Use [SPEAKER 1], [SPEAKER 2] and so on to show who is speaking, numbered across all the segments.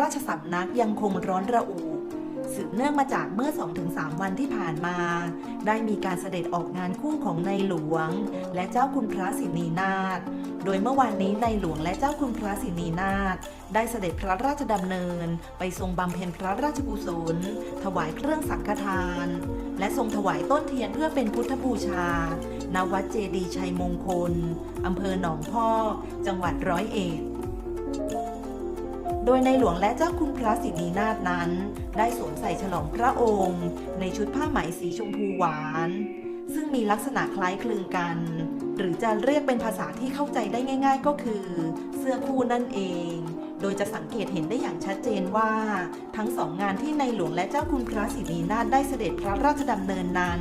[SPEAKER 1] ราชสำนักยังคงร้อนระอุ สืบเนื่องมาจากเมื่อ 2-3 วันที่ผ่านมา ได้มีการเสด็จออกงานคู่ของในหลวง และเจ้าคุณพระสินีนาถโดยเมื่อวานนี้ในหลวงและเจ้าคุณพระสินีนาถได้เสด็จพระราชดำเนิน ไปทรงบำเพ็ญพระราชกุศล ถวายเครื่องสังฆทาน และทรงถวายต้นเทียนเพื่อเป็นพุทธบูชา ณ วัดเจดีชัยมงคล อำเภอหนองพอกจังหวัดร้อยเอ็ด โดยในหลวงและเจ้าคุณพระสินีนาถนั้น ได้สวมใส่ฉลองพระองค์ ในชุดผ้าไหมสีชมพูหวาน ซึ่งมีลักษณะคล้ายคลึงกัน หรือจะเรียกเป็นภาษาที่เข้าใจได้ง่าย ๆ ก็คือ เสื้อคู่นั่นเองโดยจะสังเกตเห็นได้อย่างชัดเจนว่า ทั้งสองงานที่ในหลวงและเจ้าคุณพระสินีนาถได้เสด็จพระราชดำเนินนั้น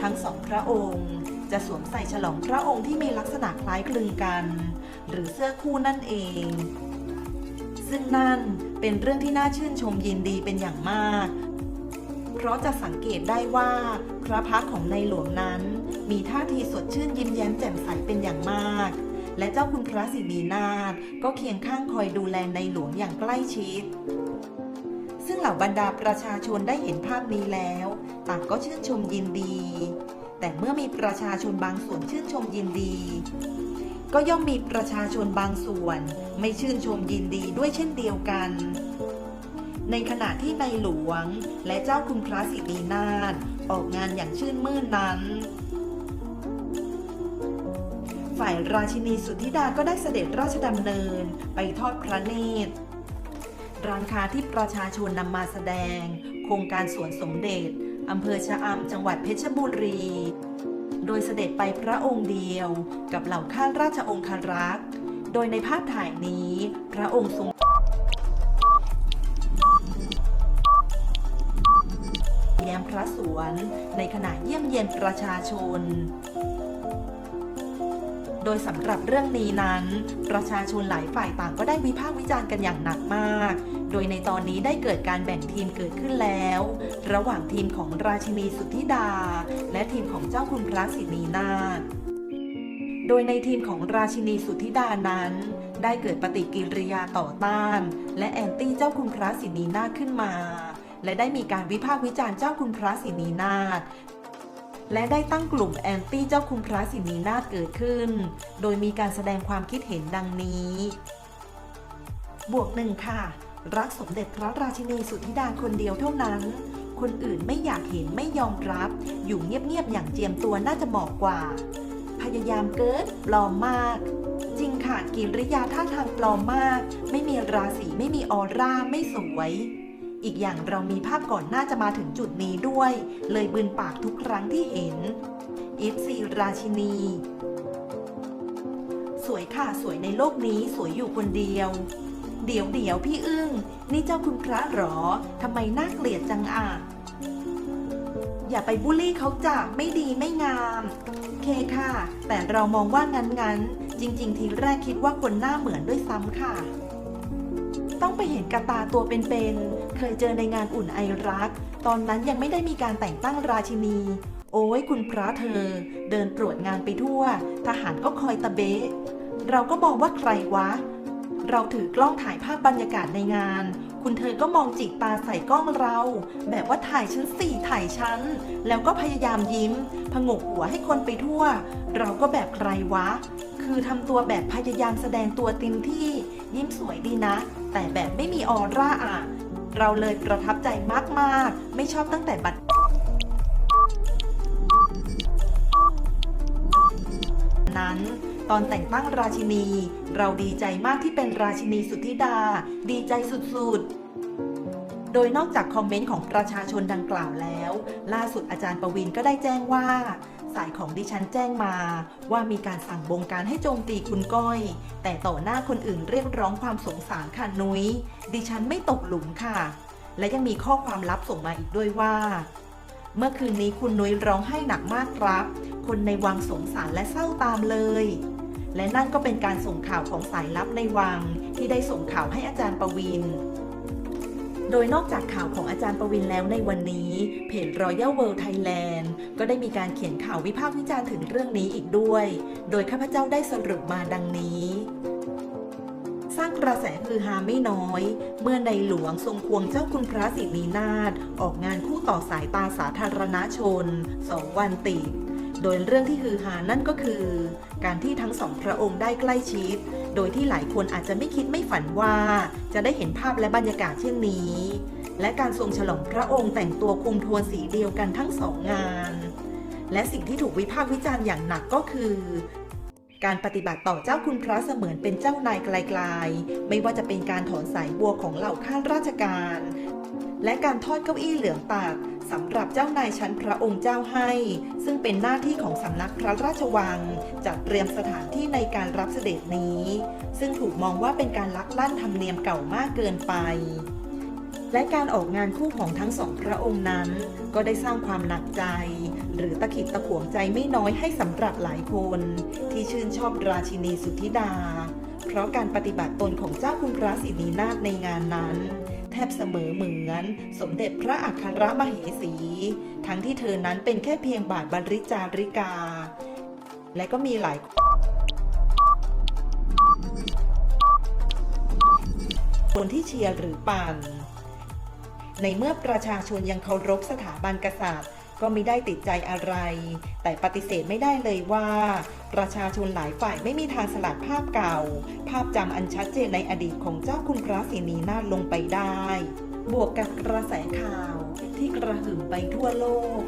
[SPEAKER 1] ทั้งสองพระองค์ จะสวมใส่ฉลองพระองค์ที่มีลักษณะคล้ายคลึงกัน หรือเสื้อคู่นั่นเอง ซึ่งนั่นเป็นเรื่องที่น่าชื่นชมยินดีเป็นอย่างมาก เพราะจะสังเกตได้ว่าพระพักของในหลวงนั้น มีท่าทีสดชื่นยิ้มแย้มแจ่มใสเป็นอย่างมาก และเจ้าคุณพระสินีนาถก็เคียงข้างคอยดูแลในหลวงอย่างใกล้ชิด ซึ่งเหล่าบรรดาประชาชนได้เห็นภาพนี้แล้ว ต่างก็ชื่นชมยินดี แต่เมื่อมีประชาชนบางส่วนชื่นชมยินดี ก็ย่อมมีประชาชนบางส่วน ไม่ชื่นชมยินดีด้วยเช่นเดียวกัน ในขณะที่ในหลวงและเจ้าคุณพระสินีนาถออกงานอย่างชื่นมื่นนั้น ฝ่ายราชินีสุทธิดาก็ได้เสด็จราชดำเนินไปทอดพระเนตรร้านค้าที่ประชาชนนำมาแสดง โครงการสวนสมเด็จอำเภอชะอำจังหวัดเพชรบุรี โดยเสด็จไปพระองค์เดียวกับเหล่าข้าราชองครักษ์ โดยในภาพถ่ายนี้ พระองค์ทรงแย้มพระสวนในขณะเยี่ยมเยียนประชาชน โดยสำหรับเรื่องนี้นั้น ประชาชนหลายฝ่ายต่างก็ได้วิพากษ์วิจารณ์กันอย่างหนักมาก โดยในตอนนี้ได้เกิดการแบ่งทีมเกิดขึ้นแล้ว ระหว่างทีมของราชินีสุทธิดา และทีมของเจ้าคุณพระสินีนาถโดยในทีมของราชินีสุทธิดานั้น ได้เกิดปฏิกิริยาต่อต้าน และแอนตี้เจ้าคุณพระสินีนาถขึ้นมา และได้มีการวิพากษ์วิจารณ์เจ้าคุณพระสินีนาถ และได้ตั้งกลุ่มแอนตี้เจ้าคุณพระสินีนาถเกิดขึ้น โดยมีการแสดงความคิดเห็นดังนี้ บวกหนึ่งค่ะ รักสมเด็จพระราชินีสุทธิดาคนเดียวเท่านั้น คนอื่นไม่อยากเห็นไม่ยอมรับ อยู่เงียบๆอย่างเจียมตัวน่าจะเหมาะกว่า พยายามเกินปลอมมาก จริงค่ะกิริยาท่าทางปลอมมาก ไม่มีราศีไม่มีออร่าไม่สวย อีกอย่างเรามีภาพก่อนหน้าจะมาถึงจุดนี้ด้วย เลยบืนปากทุกครั้งที่เห็นอิฟซีราชินี สวยค่ะสวยในโลกนี้สวยอยู่คนเดียว เดี๋ยวเดี๋ยวพี่อึ้ง นี่เจ้าคุณพระหรอทำไมน่าเกลียดจังอะอย่าไปบูลลี่เขาจ้ะไม่ดีไม่งาม เคค่ะ แต่เรามองว่างั้นงั้นๆจริง ๆ ทีแรกคิดว่าคนหน้าเหมือนด้วยซ้ำค่ะ ต้องไปเห็นกระตาตัวเป็นๆ เคยเจอในงานอุ่นไอรัก ตอนนั้นยังไม่ได้มีการแต่งตั้งราชินี โอ้ยคุณพระเธอ เดินตรวจงานไปทั่ว ทหารก็คอยตะเบะ เราก็มองว่าใครวะ เราถือกล้องถ่ายภาพบรรยากาศในงาน คุณเธอก็มองจิกตาใส่กล้องเรา แบบว่าถ่ายฉันสี่ถ่ายฉันแล้วก็พยายามยิ้ม ผงกหัวให้คนไปทั่ว เราก็แบบใครวะ คือทำตัวแบบพยายามแสดงตัวเต็มที่ ยิ้มสวยดีนะ แต่แบบไม่มีออร่าอะ เราเลยประทับใจมากๆ ไม่ชอบตั้งแต่บัดนั้นตอนแต่งตั้งราชินี เราดีใจมากที่เป็นราชินีสุธิดา ดีใจสุดๆ โดยนอกจากคอมเมนต์ของประชาชนดังกล่าวแล้ว ล่าสุดอาจารย์ประวินก็ได้แจ้งว่า สายของดิฉันแจ้งมา ว่ามีการสั่งบงการให้โจมตีคุณก้อย แต่ต่อหน้าคนอื่นเรียกร้องความสงสารค่ะนุย้ย ดิฉันไม่ตกหลุมค่ะ และยังมีข้อความลับส่งมาอีกด้วยว่า เมื่อคืนนี้คุณนุ้ยร้องไห้หนักมากครับ คนในวังสงสารและเศร้าตามเลย และนั่นก็เป็นการส่งข่าวของสายลับในวังที่ได้ส่งข่าวให้อาจารย์ประวิน โดยนอกจากข่าวของอาจารย์ประวินแล้วในวันนี้ เพจ Royal World Thailand ก็ได้มีการเขียนข่าววิพากษ์วิจารณ์ถึงเรื่องนี้อีกด้วย โดยข้าพเจ้าได้สรุปมาดังนี้ สร้างกระแสฮือฮาไม่น้อย เมื่อในหลวงทรงควงเจ้าคุณพระสินีนาถออกงานคู่ต่อสายตาสาธารณชนสองวันติด โดยเรื่องที่ฮือฮานั่นก็คือ การที่ทั้งสองพระองค์ได้ใกล้ชิด โดยที่หลายคนอาจจะไม่คิดไม่ฝันว่า จะได้เห็นภาพและบรรยากาศเช่นนี้ และการทรงฉลองพระองค์แต่งตัวคุมโทนสีเดียวกันทั้งสองงาน และสิ่งที่ถูกวิพากษ์วิจารณ์อย่างหนักก็คือ การปฏิบัติต่อเจ้าคุณพระเสมือนเป็นเจ้านายไกลๆ ไม่ว่าจะเป็นการถอนสายบัวของเหล่าข้าราชการ และการทอดเก้าอี้เหลืองตากสำหรับเจ้านายชั้นพระองค์เจ้าให้ ซึ่งเป็นหน้าที่ของสำนักพระราชวัง จัดเตรียมสถานที่ในการรับเสด็จนี้ ซึ่งถูกมองว่าเป็นการลักลั่นธรรมเนียมเก่ามากเกินไปและการออกงานคู่ของทั้งสองพระองค์นั้น ก็ได้สร้างความหนักใจ หรือตะขิดตะขวงใจไม่น้อยให้สำหรับหลายคน ที่ชื่นชอบราชินีสุธิดา เพราะการปฏิบัติตนของเจ้าคุณพระศรีนีนาถในงานนั้น แทบเสมอเหมือนสมเด็จพระอัครมเหสี ทั้งที่เธอนั้นเป็นแค่เพียงบาทบรรริจาริกา และก็มีหลายคนที่เชียร์หรือปั่นในเมื่อประชาชนยังเคารพสถาบันกษัตริย์ ก็ไม่ได้ติดใจอะไร แต่ปฏิเสธไม่ได้เลยว่า ประชาชนหลายฝ่ายไม่มีทางสลัดภาพเก่า ภาพจำอันชัดเจนในอดีตของเจ้าคุณพระศรีนีนาถลงไปได้ บวกกับกระแสข่าวที่กระหึ่มไปทั่วโลก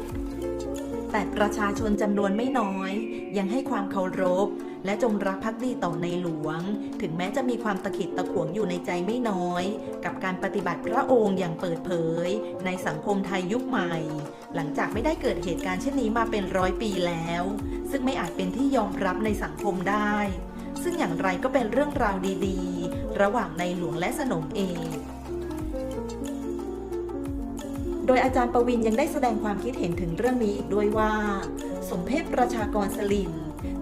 [SPEAKER 1] แต่ประชาชนจำนวนไม่น้อย ยังให้ความเคารพ และจงรักภักดีต่อในหลวง ถึงแม้จะมีความตะขิดตะขวงอยู่ในใจไม่น้อย กับการปฏิบัติพระองค์อย่างเปิดเผย ในสังคมไทยยุคใหม่ หลังจากไม่ได้เกิดเหตุการณ์เช่นนี้มาเป็นร้อยปีแล้ว ซึ่งไม่อาจเป็นที่ยอมรับในสังคมได้ ซึ่งอย่างไรก็เป็นเรื่องราวดี ๆ ระหว่างในหลวงและสนมเอก โดยอาจารย์ประวินยังได้แสดงความคิดเห็นถึงเรื่องนี้อีกด้วยว่า สมเพศประชากรสลิม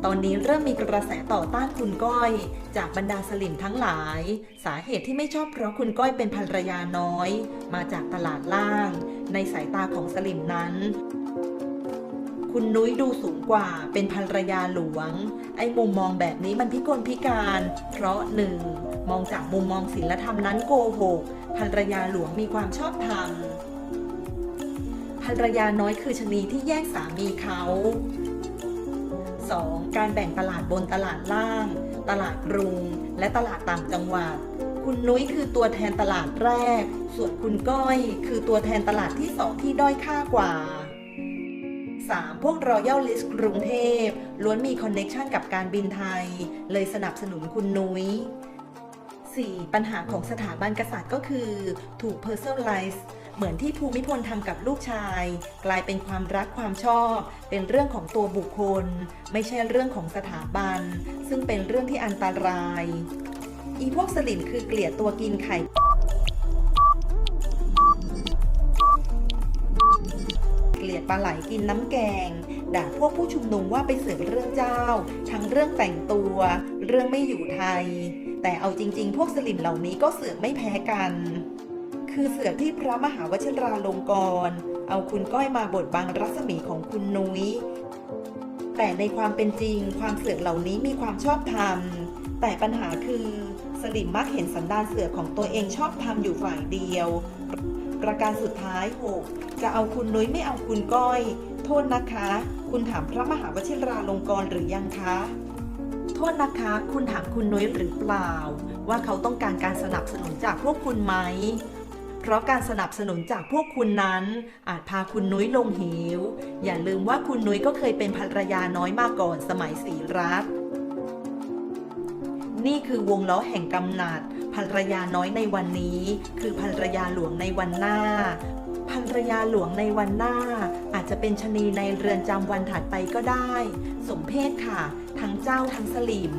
[SPEAKER 1] ตอนนี้เริ่มมีกระแสต่อต้านคุณก้อย จากบรรดาสลิมทั้งหลาย สาเหตุที่ไม่ชอบเพราะคุณก้อยเป็นภรรยาน้อย มาจากตลาดล่าง ในสายตาของสลิมนั้น คุณนุ้ยดูสูงกว่าเป็นภรรยาหลวง ไอ้มุมมองแบบนี้มันพิกลพิการ เพราะหนึ่งมองจากมุมมองศีลธรรมนั้นโกหกภรรยาหลวงมีความชอบธรรม ภรรยาน้อยคือชะนีที่แย่งสามีเขา 2. การแบ่งตลาดบนตลาดล่าง ตลาดกรุง และตลาดต่างจังหวัด คุณนุ้ยคือตัวแทนตลาดแรก ส่วนคุณก้อยคือตัวแทนตลาดที่สองที่ด้อยค่ากว่า 3. พวกรอยัลลิสกรุงเทพล้วนมีคอนเน็กชันกับการบินไทย เลยสนับสนุนคุณนุ้ย 4. ปัญหาของสถาบันกษัตริย์ก็คือถูก personalize เหมือนที่ภูมิพลทำกับลูกชาย กลายเป็นความรักความชอบ เป็นเรื่องของตัวบุคคล ไม่ใช่เรื่องของสถาบัน ซึ่งเป็นเรื่องที่อันตราย อีพวกสลิมคือเกลียดตัวกินไข่เกลียดปลาไหลกินน้ำแกง ด่าพวกผู้ชุมนุมว่าไปเสือกเรื่องเจ้า ทั้งเรื่องแต่งตัว เรื่องไม่อยู่ไทย แต่เอาจริง ๆ พวกสลิมเหล่านี้ก็เสือกไม่แพ้กัน คือเสือที่พระมหาวชิราลงกรณ์เอาคุณก้อยมาบดบังรัศมีของคุณนุ้ย แต่ในความเป็นจริงความเสือกเหล่านี้มีความชอบธรรม แต่ปัญหาคือสลิมมักเห็นสันดานเสือกของตัวเองชอบธรรมอยู่ฝ่ายเดียว ประการสุดท้ายหกจะเอาคุณนุ้ยไม่เอาคุณก้อย โทษนะคะ คุณถามพระมหาวชิราลงกรณ์หรือยังคะ โทษนะคะ คุณถามคุณนุ้ยหรือเปล่า ว่าเขาต้องการการสนับสนุนจากพวกคุณไหม เพราะการสนับสนุนจากพวกคุณนั้น อาจพาคุณนุ้ยลงเหวอย่าลืมว่าคุณนุ้ยก็เคยเป็นภรรยาน้อยมาก่อนสมัยศรีรัตน์นี่คือวงล้อแห่งกำนัดภรรยาน้อยในวันนี้ คือภรรยาหลวงในวันหน้าภรรยาหลวงในวันหน้า อาจจะเป็นชนีในเรือนจำวันถัดไปก็ได้ สมเพศค่ะ ทั้งเจ้าทั้งสลิม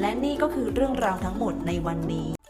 [SPEAKER 1] และนี่ก็คือเรื่องราวทั้งหมดในวันนี้